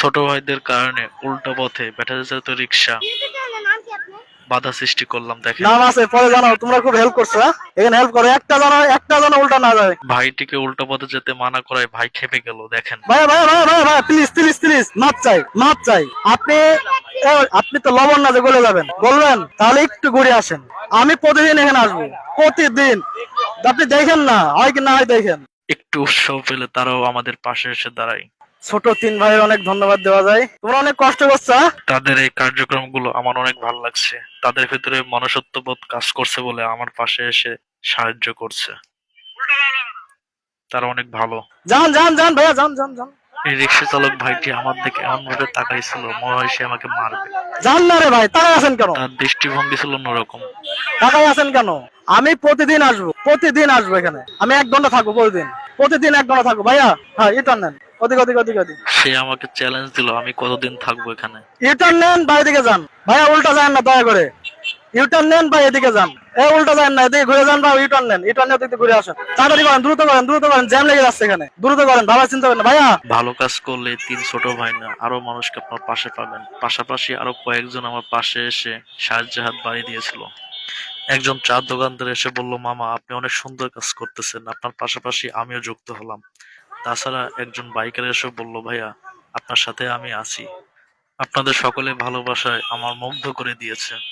ছোট ভাইদের কারণে উল্টো পথে ব্যাটারি চালিত রিক্সা বাধা সৃষ্টি করলাম দেখেন। নাম আছে পরে জানাও তোমরা খুব হেল্প করছ হ্যাঁ? এখানে হেল্প করো একটা জানো একটা জানো উল্টা না যায়। ভাইটিকে উল্টো পথে যেতে মানা করায় ভাই খেপে গেল দেখেন। ভাই ভাই ভাই ভাই ভাই প্লিজ প্লিজ প্লিজ মাপ চাই মাপ চাই। আপনি আপনি তো লবণ না যে গলে যাবেন। বলবেন তাহলে একটু ঘুরে আসেন। আমি প্রতিদিন এখানে আসব প্রতিদিন। আপনি দেখেন না হয় কি না হয় দেখেন। একটু উৎসাহ পেলে তারাও আমাদের পাশে এসে দাঁড়ায়। ছোট তিন ভাইয়ের অনেক ধন্যবাদ দেওয়া যায়। তোমরা অনেক কষ্ট করছ? তাদের এই কার্যক্রমগুলো আমার অনেক ভালো লাগছে। তাদের ভিতরে মনুষ্যত্ববোধ কাজ করছে বলে আমার পাশে এসে সাহায্য করছে। তারা অনেক ভালো। যান যান যান ভাইয়া যান যান যান। এই রিক্সা চালক ভাইটি আমার দিকে এমন ভাবে তাকাইছিল মনে হয় সে আমাকে মারবে। যান না রে ভাই তাকাই আছেন কেন? তার দৃষ্টিভঙ্গি ছিল অন্যরকম। তাকাই আছেন কেন? আমি প্রতিদিন আসব প্রতিদিন আসব এখানে। আমি এক ঘণ্টা থাকব প্রতিদিন। প্রতিদিন এক ঘণ্টা থাকব। ভাইয়া হ্যাঁ ইটার নেন। ওদিক ওদিক ওদিক ওদিক। সে আমাকে চ্যালেঞ্জ দিল আমি কতদিন থাকব এখানে? ইউটার্ন নেন বা এদিকে যান। ভাইয়া উল্টা যান না দয়া করে। ইউটার্ন নেন বা এদিকে যান। এ উল্টা যান না এদিকে ঘুরে যান বা ইউটার্ন নেন। ইউটার্ন নিয়ে ওদিক ঘুরে আসেন। তাড়াতাড়ি করেন দ্রুত করেন দ্রুত করেন জ্যাম লেগে যাচ্ছে এখানে। দ্রুত করেন ভাবা চিন্তা করেন ভাইয়া ভালো কাজ করলে তিন ছোট ভাই না আরও মানুষকে আপনার পাশে পাবেন। পাশাপাশি আরও কয়েকজন আমার পাশে এসে সাহায্য হাত বাড়িয়ে দিয়েছিল। একজন চা দোকানদার এসে বলল, মামা, আপনি অনেক সুন্দর কাজ করতেছেন। আপনার পাশাপাশি আমিও যুক্ত হলাম। তাছাড়া একজন বাইকার এসে বলল, ভাইয়া, আপনার সাথে আমি আছি। আপনাদের সকলে ভালোবাসায় আমার মুগ্ধ করে দিয়েছে।